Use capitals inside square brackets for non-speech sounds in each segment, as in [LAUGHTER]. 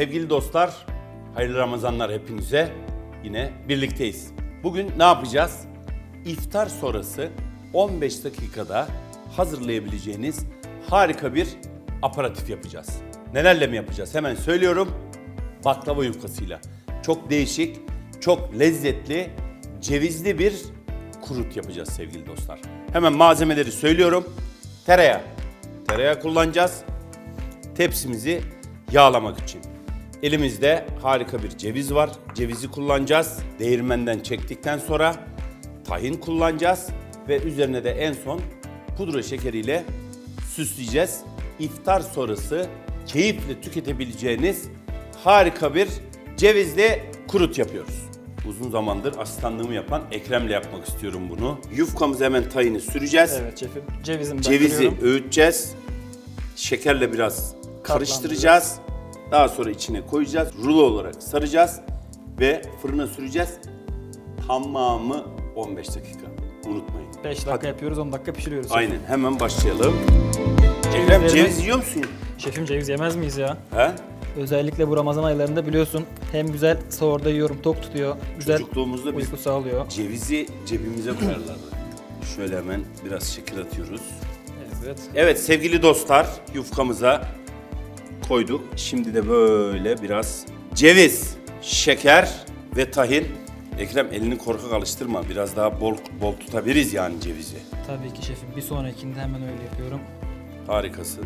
Sevgili dostlar, hayırlı Ramazanlar hepinize. Yine birlikteyiz. Bugün ne yapacağız? İftar sonrası 15 dakikada hazırlayabileceğiniz harika bir aparatif yapacağız. Nelerle mi yapacağız? Hemen söylüyorum. Baklava yufkasıyla. Çok değişik, çok lezzetli, cevizli bir kurut yapacağız sevgili dostlar. Hemen malzemeleri söylüyorum. Tereyağı. Tereyağı kullanacağız tepsimizi yağlamak için. Elimizde harika bir ceviz var. Cevizi kullanacağız. Değirmenden çektikten sonra tahin kullanacağız ve üzerine de en son pudra şekeriyle süsleyeceğiz. İftar sonrası keyifle tüketebileceğiniz harika bir cevizli kurut yapıyoruz. Uzun zamandır asistanlığımı yapan Ekrem'le yapmak istiyorum bunu. Yufkamızı hemen tahini süreceğiz. Evet şefim. Cevizimi Cevizi öğüteceğiz. Şekerle biraz karıştıracağız. Daha sonra içine koyacağız. Rulo olarak saracağız ve fırına süreceğiz. Tamamı 15 dakika. Unutmayın. 5 dakika Hadi. yapıyoruz 10 dakika pişiriyoruz. Aynen hemen başlayalım. Ekrem Cevizlerimi- ceviz yiyor musun? Şefim ceviz yemez miyiz ya? He? Özellikle bu Ramazan aylarında biliyorsun hem güzel sahurda yiyorum tok tutuyor. Güzel Çocukluğumuzda biz uyku sağlıyor. cevizi cebimize koyarlardı. Şöyle hemen biraz şeker atıyoruz. Evet. Evet sevgili dostlar yufkamıza koyduk. Şimdi de böyle biraz ceviz, şeker ve tahin. Ekrem elini korkak alıştırma. Biraz daha bol bol tutabiliriz yani cevizi. Tabii ki şefim. Bir sonrakinde hemen öyle yapıyorum. Harikasın.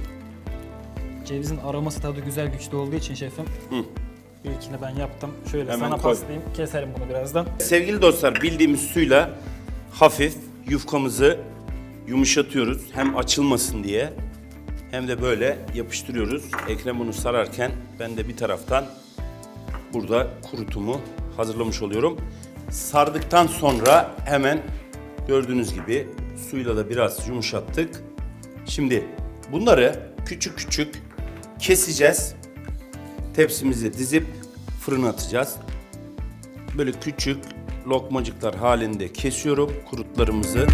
Cevizin aroması tadı güzel güçlü olduğu için şefim. İlkini ben yaptım. Şöyle Hemen sana koy. paslayayım. Keserim bunu birazdan. Sevgili dostlar bildiğimiz suyla hafif yufkamızı yumuşatıyoruz. Hem açılmasın diye hem de böyle yapıştırıyoruz. Ekrem bunu sararken ben de bir taraftan burada kurutumu hazırlamış oluyorum. Sardıktan sonra hemen gördüğünüz gibi suyla da biraz yumuşattık. Şimdi bunları küçük küçük keseceğiz. Tepsimize dizip fırına atacağız. Böyle küçük lokmacıklar halinde kesiyorum kurutlarımızı.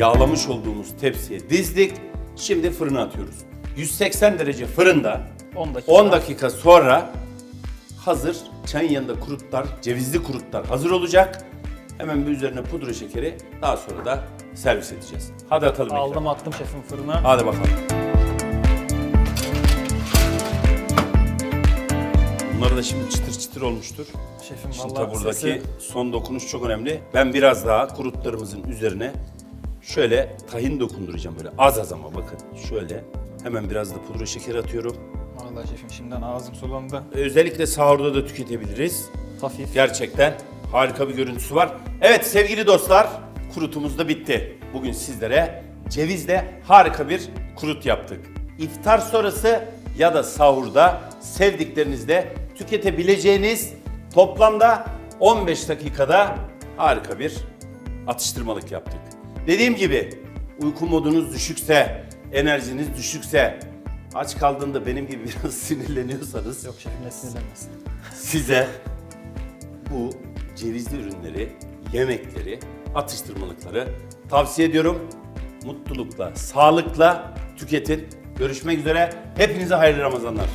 Yağlamış olduğumuz tepsiye dizdik. Şimdi fırına atıyoruz. 180 derece fırında 10 dakika. 10 dakika sonra hazır çayın yanında kurutlar, cevizli kurutlar hazır olacak. Hemen bir üzerine pudra şekeri daha sonra da servis edeceğiz. Hadi atalım. Aldım attım şefim fırına. Hadi bakalım. Bunlar da şimdi çıtır çıtır olmuştur. Şefim Şimdi vallahi buradaki sesi son dokunuş çok önemli. Ben biraz daha kurutlarımızın üzerine şöyle tahin dokunduracağım böyle az az ama bakın şöyle. Hemen biraz da pudra şekeri atıyorum. Vallahi şefim şimdiden ağzım sulandı. Özellikle sahurda da tüketebiliriz. Hafif. Gerçekten harika bir görüntüsü var. Evet sevgili dostlar kurutumuz da bitti. Bugün sizlere cevizle harika bir kurut yaptık. İftar sonrası ya da sahurda sevdiklerinizle tüketebileceğiniz toplamda 15 dakikada harika bir atıştırmalık yaptık. Dediğim gibi uyku modunuz düşükse, enerjiniz düşükse, aç kaldığında benim gibi [LAUGHS] biraz sinirleniyorsanız Yok şefim ne sinirlenmesin. size bu cevizli ürünleri, yemekleri, atıştırmalıkları tavsiye ediyorum. Mutlulukla, sağlıkla tüketin. Görüşmek üzere. Hepinize hayırlı Ramazanlar.